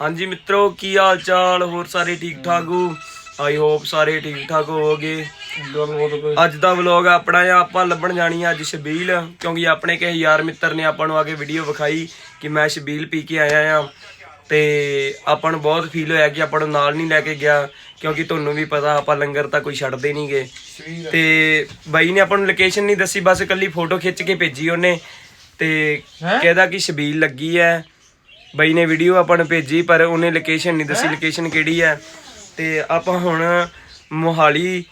ਹਾਂਜੀ ਮਿੱਤਰੋ ਕੀ ਹਾਲ ਚਾਲ ਹੋਰ ਸਾਰੇ ਠੀਕ ਠਾਕ ਹੋ? ਆਈ ਹੋਪ ਸਾਰੇ ਠੀਕ ਠਾਕ ਹੋਵੋਗੇ। ਅੱਜ ਦਾ ਵਲੌਗ ਆਪਣਾ ਆ ਆਪਾਂ ਲੱਭਣ ਜਾਣੀ ਆ ਅੱਜ ਸ਼ਬੀਲ ਕਿਉਂਕਿ ਆਪਣੇ ਕਿਸੇ ਯਾਰ ਮਿੱਤਰ ਨੇ ਆਪਾਂ ਨੂੰ ਆ ਕੇ ਵੀਡੀਓ ਵਿਖਾਈ ਕਿ ਮੈਂ ਸ਼ਬੀਲ ਪੀ ਕੇ ਆਇਆ ਆ। ਤੇ ਆਪਾਂ ਨੂੰ ਬਹੁਤ ਫੀਲ ਹੋਇਆ ਕਿ ਆਪਾਂ ਨੂੰ ਨਾਲ ਨਹੀਂ ਲੈ ਕੇ ਗਿਆ ਕਿਉਂਕਿ ਤੁਹਾਨੂੰ ਵੀ ਪਤਾ ਆਪਾਂ ਲੰਗਰ ਤਾਂ ਕੋਈ ਛੱਡਦੇ ਨਹੀਂਗੇ ਤੇ ਬਾਈ ਨੇ ਆਪਾਂ ਨੂੰ ਲੋਕੇਸ਼ਨ ਨਹੀਂ ਦੱਸੀ ਬਸ ਇਕੱਲੀ ਫੋਟੋ ਖਿੱਚ ਕੇ ਭੇਜੀ ਉਹਨੇ। ਤੇ ਕਹਿੰਦਾ ਕਿ ਸ਼ਬੀਲ ਲੱਗੀ ਹੈ ਬਾਈ ਨੇ ਵੀਡੀਓ ਆਪਾਂ ਨੂੰ ਭੇਜੀ ਪਰ ਉਹਨੇ ਲੋਕੇਸ਼ਨ ਨਹੀਂ ਦੱਸੀ। ਲੋਕੇਸ਼ਨ ਕਿਹੜੀ ਹੈ ਤੇ ਆਪਾਂ ਹੁਣ ਮੋਹਾਲੀ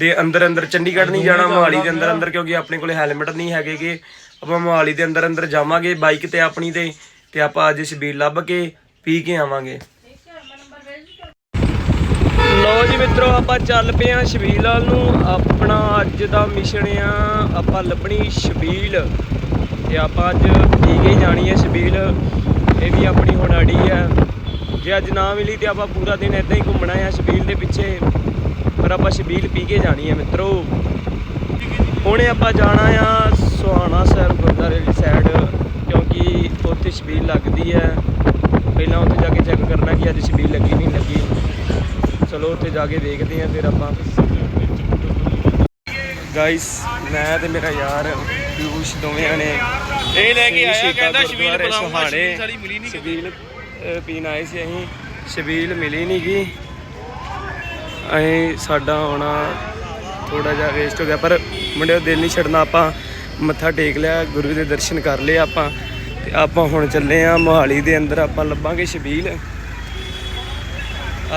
ਦੇ ਅੰਦਰ ਅੰਦਰ ਚੰਡੀਗੜ੍ਹ ਨਹੀਂ ਜਾਣਾ ਮੋਹਾਲੀ ਦੇ ਅੰਦਰ ਅੰਦਰ ਕਿਉਂਕਿ ਆਪਣੇ ਕੋਲੇ ਹੈਲਮਟ ਨਹੀਂ ਹੈਗੇਗੇ। ਆਪਾਂ ਮੋਹਾਲੀ ਦੇ ਅੰਦਰ ਅੰਦਰ ਜਾਵਾਂਗੇ ਬਾਈਕ ਤੇ ਆਪਣੀ ਤੇ ਤੇ ਆਪਾਂ ਅੱਜ ਸ਼ਬੀਲ ਲੱਭ ਕੇ ਪੀ ਕੇ ਆਵਾਂਗੇ। ਲੋ ਜੀ ਮਿੱਤਰੋ ਆਪਾਂ ਚੱਲ ਪਏ ਆ ਸ਼ਬੀਲ ਵਾਲ ਨੂੰ। ਆਪਣਾ ਅੱਜ ਦਾ ਮਿਸ਼ਨ ਆ ਆਪਾਂ ਲੱਭਣੀ ਸ਼ਬੀਲ। ਤੇ ਆਪਾਂ ਅੱਜ ਪੀ ਕੇ ਜਾਣੀ ਹੈ ਸ਼ਬੀਲ। ਇਹ ਵੀ ਆਪਣੀ ਹੁਣ ਅੜੀ ਹੈ ਜੇ ਅੱਜ ਨਾ ਮਿਲੀ ਤੇ ਆਪਾਂ ਪੂਰਾ ਦਿਨ ਇਦਾਂ ਹੀ ਘੁੰਮਣਾ ਆ ਸ਼ਬੀਲ ਦੇ ਪਿੱਛੇ। ਪਰ ਆਪਾਂ ਸ਼ਬੀਲ ਪੀ ਕੇ ਜਾਣੀ ਹੈ ਮਿੱਤਰੋ। ਹੁਣੇ ਆਪਾਂ ਜਾਣਾ ਆ ਸੁਹਾਣਾ ਸਾਹਿਬ ਗੁਰਦਾਰੇ ਵਾਲੀ ਸਾਈਡ ਕਿਉਂਕਿ ਉੱਥੇ ਸ਼ਬੀਲ ਲੱਗਦੀ ਹੈ ਪਹਿਲਾਂ ਉੱਥੇ ਜਾ ਕੇ ਚੈੱਕ ਕਰਨਾ ਕਿ ਅੱਜ ਸ਼ਬੀਲ ਲੱਗੀ ਨਹੀਂ ਲੱਗੀ। ਚਲੋ ਉੱਥੇ ਜਾ ਕੇ ਦੇਖਦੇ ਹਾਂ ਫਿਰ ਆਪਾਂ ਗਾਇਸ ਮੈਂ ਤੇ ਮੇਰਾ ਯਾਰ ਪਿਊਸ਼ ਦੋਵੇਂ ਨੇ ਇਹ ਲੈ ਕੇ ਸ੍ਰੀ ਆਇਆ ਕਹਿੰਦਾ ਸ਼ਬੀਲ ਬਣਾਉਂਗਾ ਸੁਹਾਣੇ। ਸ਼ਬੀਲ ਸਾਡੀ ਮਿਲੀ ਨਹੀਂ ਸ਼ਬੀਲ ਪੀਣ ਆਏ ਸੀ ਅਸੀਂ। ਸ਼ਬੀਲ ਮਿਲੀ ਨਹੀਂ ਗੀ। ਅਸੀਂ ਸਾਡਾ ਆਉਣਾ ਥੋੜਾ ਜਿਹਾ ਵੇਸਟ ਹੋ ਗਿਆ ਪਰ ਮੁੰਡਿਓ ਦਿਲ ਨਹੀਂ ਛੱਡਣਾ ਆਪਾਂ। ਮੱਥਾ ਟੇਕ ਲਿਆ ਗੁਰੂ ਦੇ ਦਰਸ਼ਨ ਕਰ ਲਏ ਆਪਾਂ। ਤੇ ਆਪਾਂ ਹੁਣ ਚੱਲੇ ਆ ਮੋਹਾਲੀ ਦੇ ਅੰਦਰ ਆਪਾਂ ਲੱਭਾਂਗੇ ਸ਼ਬੀਲ।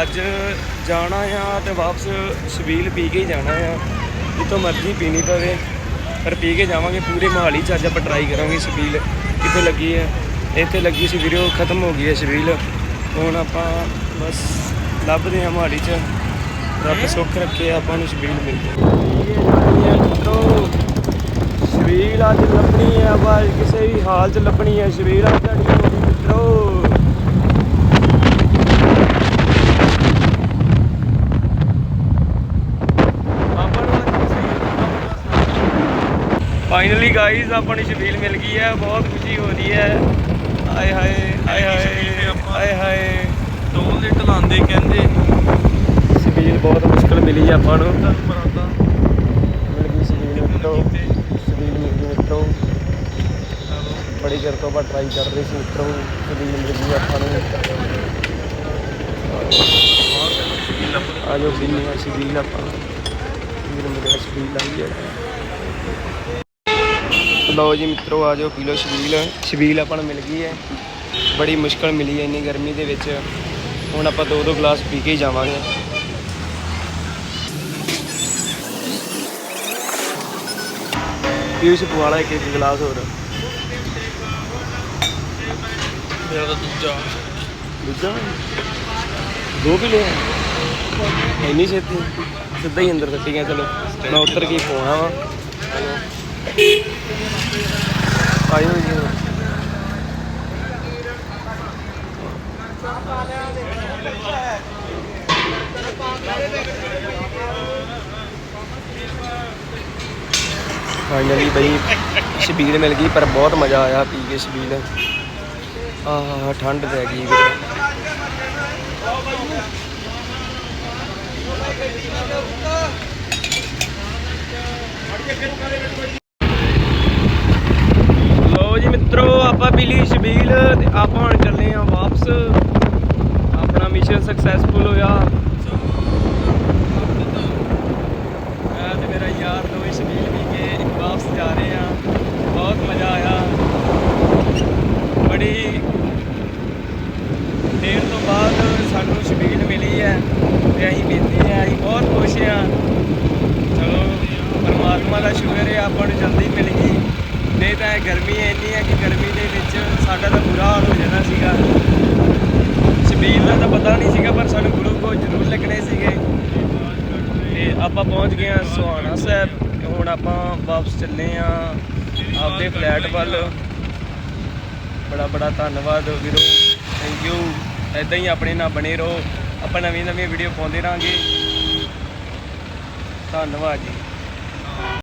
ਅੱਜ ਜਾਣਾ ਆ ਤੇ ਵਾਪਸ ਸ਼ਬੀਲ ਪੀ ਕੇ ਹੀ ਜਾਣਾ ਆ। ਜਿੱਥੋਂ ਮਰਜ਼ੀ ਪੀਣੀ ਪਵੇ, ਪਰ ਪੀ ਕੇ ਜਾਵਾਂਗੇ ਪੂਰੇ ਮੋਹਾਲੀ ਚ, ਅੱਜ ਆਪਾਂ ਟਰਾਈ ਕਰਾਂਗੇ ਸ਼ਬੀਲ ਕਿੱਥੇ ਲੱਗੀ ਹੈ? ਇੱਥੇ ਲੱਗੀ ਸੀ ਵੀਡੀਓ ਖਤਮ ਹੋ ਗਈ ਹੈ ਸ਼ਬੀਲ ਹੁਣ ਆਪਾਂ ਬਸ ਲੱਭਦੇ ਹਾਂ ਮੋਹਾਲੀ ਚ। ਰੱਬ ਸੁੱਖ ਰੱਖੇ, ਆਪਾਂ ਨੂੰ ਸ਼ਬੀਲ ਮਿਲ ਜਾਏ ਸ਼ਬੀਲ ਅੱਜ ਲੱਭਣੀ ਹੈ, ਆਪਾਂ ਕਿਸੇ ਵੀ ਹਾਲ ਚ ਲੱਭਣੀ ਹੈ। ਸ਼ਬੀਲ ਅੱਜ ਸਾਡੀ ਮਿੱਤਰੋ। ਫਾਈਨਲੀ ਗਾਈਜ਼ ਆਪਾਂ ਨੂੰ ਸ਼ਬੀਲ ਮਿਲ ਗਈ ਹੈ ਬਹੁਤ ਖੁਸ਼ੀ ਹੋ ਰਹੀ ਹੈ। ਆਏ ਹਾਏ ਆਏ ਹਾਏ ਆਏ ਹਾਏ। ਟੋਲ ਦੇ ਢਲਾਉਂਦੇ ਕਹਿੰਦੇ। ਸ਼ਬੀਲ ਬਹੁਤ ਮੁਸ਼ਕਲ ਮਿਲੀ ਆਪਾਂ ਨੂੰ। ਤੁਹਾਨੂੰ ਬਰਾਦਾ ਮਿਲ ਗਈ ਸ਼ਬੀਲ ਮਿੱਤਰੋ। ਸ਼ਬੀਲ ਮਿਲ ਗਈ ਮਿੱਤਰੋ। ਬੜੀ ਚਿਰ ਤੋਂ ਆਪਾਂ ਟਰਾਈ ਕਰ ਰਹੇ ਸੀ ਮਿੱਤਰੋ। ਸ਼ਬੀਲ ਮਿਲ ਗਈ ਆਪਾਂ ਨੂੰ। ਆਜੋ ਹੈ ਸ਼ਬੀਲ ਆਪਾਂ ਵੀਰ ਮੇਰੇ ਸ਼ਬੀਲ ਆਈ ਹੈ ਲਓ ਜੀ ਮਿੱਤਰੋ ਆਜੋ ਪੀ ਲਓ ਸ਼ਬੀਲ। ਸ਼ਬੀਲ ਆਪਾਂ ਨੂੰ ਮਿਲ ਗਈ ਹੈ। ਬੜੀ ਮੁਸ਼ਕਲ ਮਿਲੀ ਹੈ ਇੰਨੀ ਗਰਮੀ ਦੇ ਵਿੱਚ। ਹੁਣ ਆਪਾਂ ਦੋ ਦੋ ਗਲਾਸ ਪੀ ਕੇ ਹੀ ਜਾਵਾਂਗੇ। ਪੀਊਸ਼ ਪਵਾਲਾ ਇੱਕ ਇੱਕ ਗਲਾਸ ਹੋਰ। ਮੇਰਾ ਤਾਂ ਦੂਜਾ। ਦੂਜਾ? ਦੋ ਵੀ ਲਿਆ ਇੰਨੀ ਛੇਤੀ? ਸਿੱਧਾ ਹੀ ਅੰਦਰ ਸੱਟੀ ਗਿਆ ਚਲੋ। ਮੈਂ ਉੱਤਰ ਕੇ ਪਵਾਉਣਾ ਵਾ ਆਇਓ ਜੀ ਫਾਈਨਲੀ ਬਈ ਸ਼ਬੀਲ ਮਿਲ ਗਈ ਪਰ ਬਹੁਤ ਮਜ਼ਾ ਆਇਆ ਪੀ ਕੇ ਸ਼ਬੀਲ ਆਹ ਠੰਡ ਪੈ ਗਈ ਵੀਰੇ ਲੋ ਜੀ ਮਿੱਤਰੋ ਆਪਾਂ ਪੀ ਸ਼ਬੀਲ ਤੇ ਆਪਾਂ ਹੁਣ ਚੱਲੇ ਆ ਵਾਪਸ। ਆਪਣਾ ਮਿਸ਼ਨ ਸਕਸੈਸਫੁਲ ਹੋਇਆ। ਮੈਂ ਤੇ ਮੇਰਾ ਯਾਰ ਦੋਵੇਂ ਸ਼ਬੀਲ ਪੀ ਕੇ ਵਾਪਸ ਜਾ ਰਹੇ ਆ ਬਹੁਤ ਮਜ਼ਾ ਆਇਆ। ਬੜੀ ਦੇਰ ਤੋਂ ਬਾਅਦ ਸਾਨੂੰ ਸ਼ਬੀਲ ਮਿਲੀ ਹੈ ਤੇ ਅਸੀਂ ਪੀਤੀ ਹੈ, ਅਸੀਂ ਬਹੁਤ ਖੁਸ਼ ਹਾਂ। ਚਲੋ, ਪਰਮਾਤਮਾ ਦਾ ਸ਼ੁਕਰ ਹੈ ਆਪਾਂ ਨੂੰ ਜਲਦੀ ਮਿਲ ਗਈ। ਨਹੀਂ ਤਾਂ ਇਹ ਗਰਮੀ ਇੰਨੀ ਹੈ ਕਿ ਗਰਮੀ ਦੇ ਵਿੱਚ ਸਾਡਾ ਤਾਂ ਬੁਰਾ ਹਾਲ ਹੋ ਜਾਣਾ ਸੀਗਾ। ਸ਼ਬੀਲ ਦਾ ਤਾਂ ਪਤਾ ਨਹੀਂ ਸੀਗਾ, ਪਰ ਸਾਨੂੰ ਗਲੂਕੋਜ਼ ਜ਼ਰੂਰ ਲੱਗਣੇ ਸੀਗੇ। ਤੇ ਆਪਾਂ ਪਹੁੰਚ ਗਏ ਹਾਂ ਸੁਹਾਣਾ ਸਾਹਿਬ। ਤੇ ਹੁਣ ਆਪਾਂ ਵਾਪਸ ਚੱਲੇ ਆ ਆਪਦੇ ਫਲੈਟ ਵੱਲ। ਬੜਾ ਬੜਾ ਧੰਨਵਾਦ ਵੀਰੋ। ਥੈਂਕ ਯੂ ਐਦਾਂ ਹੀ ਆਪਣੇ ਨਾਲ ਬਣੇ ਰਹੋ। ਆਪਾਂ ਨਵੀਂ ਨਵੀਂ ਵੀਡੀਓ ਪਾਉਂਦੇ ਰਹਾਂਗੇ। ਧੰਨਵਾਦ ਜੀ।